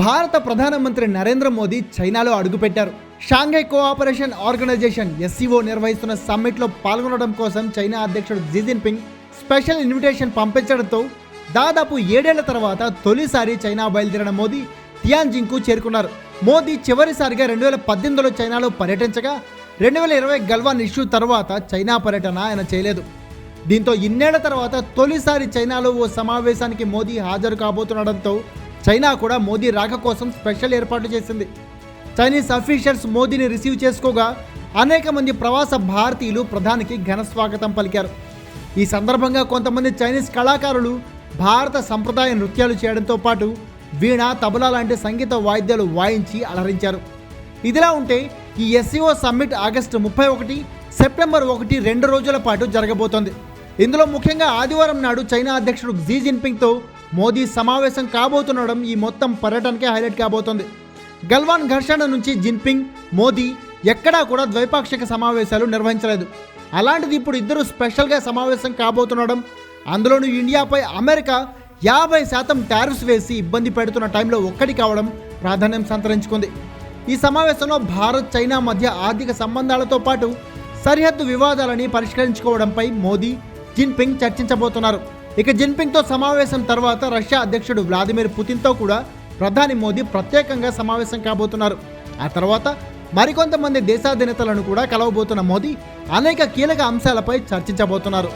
భారత ప్రధానమంత్రి నరేంద్ర మోదీ చైనాలో అడుగుపెట్టారు. షాంఘై కోఆపరేషన్ ఆర్గనైజేషన్ ఎస్సీఓ నిర్వహిస్తున్న సమ్మిట్లో పాల్గొనడం కోసం చైనా అధ్యక్షుడు జీ జిన్పింగ్ స్పెషల్ ఇన్విటేషన్ పంపించడంతో దాదాపు ఏడేళ్ళ తర్వాత తొలిసారి చైనా బయలుదేరిన మోదీ టియాన్జింగ్కు చేరుకున్నారు. మోదీ చివరిసారిగా రెండు వేల పద్దెనిమిదిలో చైనాలో పర్యటించగా రెండు వేల ఇరవై గల్వాన్ ఇష్యూ తర్వాత చైనా పర్యటన ఆయన చేయలేదు. దీంతో ఇన్నేళ్ళ తర్వాత తొలిసారి చైనాలో ఓ సమావేశానికి మోదీ హాజరు కాబోతుండడంతో చైనా కూడా మోదీ రాక కోసం స్పెషల్ ఏర్పాట్లు చేసింది. చైనీస్ అఫీషియల్స్ మోదీని రిసీవ్ చేసుకోగా అనేక మంది ప్రవాస భారతీయులు ప్రధానికి ఘన స్వాగతం పలికారు. ఈ సందర్భంగా కొంతమంది చైనీస్ కళాకారులు భారత సంప్రదాయ నృత్యాలు చేయడంతో పాటు వీణ తబలా లాంటి సంగీత వాయిద్యాలు వాయించి అలరించారు. ఇదిలా ఉంటే ఈ ఎస్సీఓ సమ్మిట్ ఆగస్టు ముప్పై ఒకటి సెప్టెంబర్ ఒకటి రెండు రోజుల పాటు జరగబోతోంది. ఇందులో ముఖ్యంగా ఆదివారం నాడు చైనా అధ్యక్షుడు జీ జిన్పింగ్తో మోదీ సమావేశం కాబోతుండడం ఈ మొత్తం పర్యటనకే హైలైట్ కాబోతోంది. గల్వాన్ ఘర్షణ నుంచి జిన్పింగ్ మోదీ ఎక్కడా కూడా ద్వైపాక్షిక సమావేశాలు నిర్వహించలేదు. అలాంటిది ఇప్పుడు ఇద్దరు స్పెషల్గా సమావేశం కాబోతుండడం అందులోనూ ఇండియాపై అమెరికా యాభై శాతం టారిఫ్స్ వేసి ఇబ్బంది పెడుతున్న టైంలో ఒక్కటి కావడం ప్రాధాన్యం సంతరించుకుంది. ఈ సమావేశంలో భారత్ చైనా మధ్య ఆర్థిక సంబంధాలతో పాటు సరిహద్దు వివాదాలని పరిష్కరించుకోవడంపై మోదీ జిన్పింగ్ చర్చించబోతున్నారు. ఇక జిన్పింగ్తో సమావేశం తర్వాత రష్యా అధ్యక్షుడు వ్లాదిమిర్ పుతిన్తో కూడా ప్రధాని మోదీ ప్రత్యేకంగా సమావేశం కాబోతున్నారు. ఆ తర్వాత మరికొంతమంది దేశాధినేతలను కూడా కలవబోతున్న మోదీ అనేక కీలక అంశాలపై చర్చించబోతున్నారు.